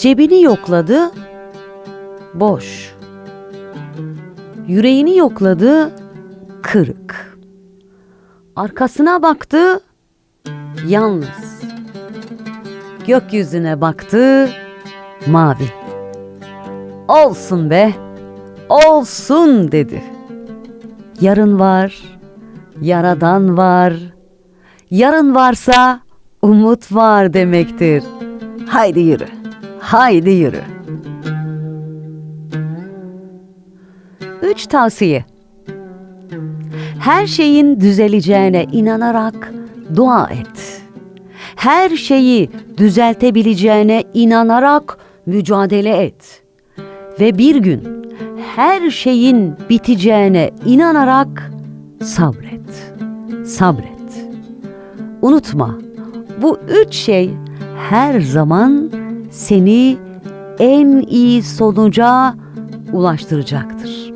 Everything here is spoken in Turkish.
Cebini yokladı, boş. Yüreğini yokladı, kırık. Arkasına baktı, yalnız. Gökyüzüne baktı, mavi. Olsun be, olsun dedi. Yarın var, yaradan var. Yarın varsa umut var demektir. Haydi yürü, haydi yürü. Üç tavsiye. Her şeyin düzeleceğine inanarak dua et. Her şeyi düzeltebileceğine inanarak mücadele et. Ve bir gün her şeyin biteceğine inanarak sabret. Sabret. Unutma, bu üç şey her zaman seni en iyi sonuca ulaştıracaktır.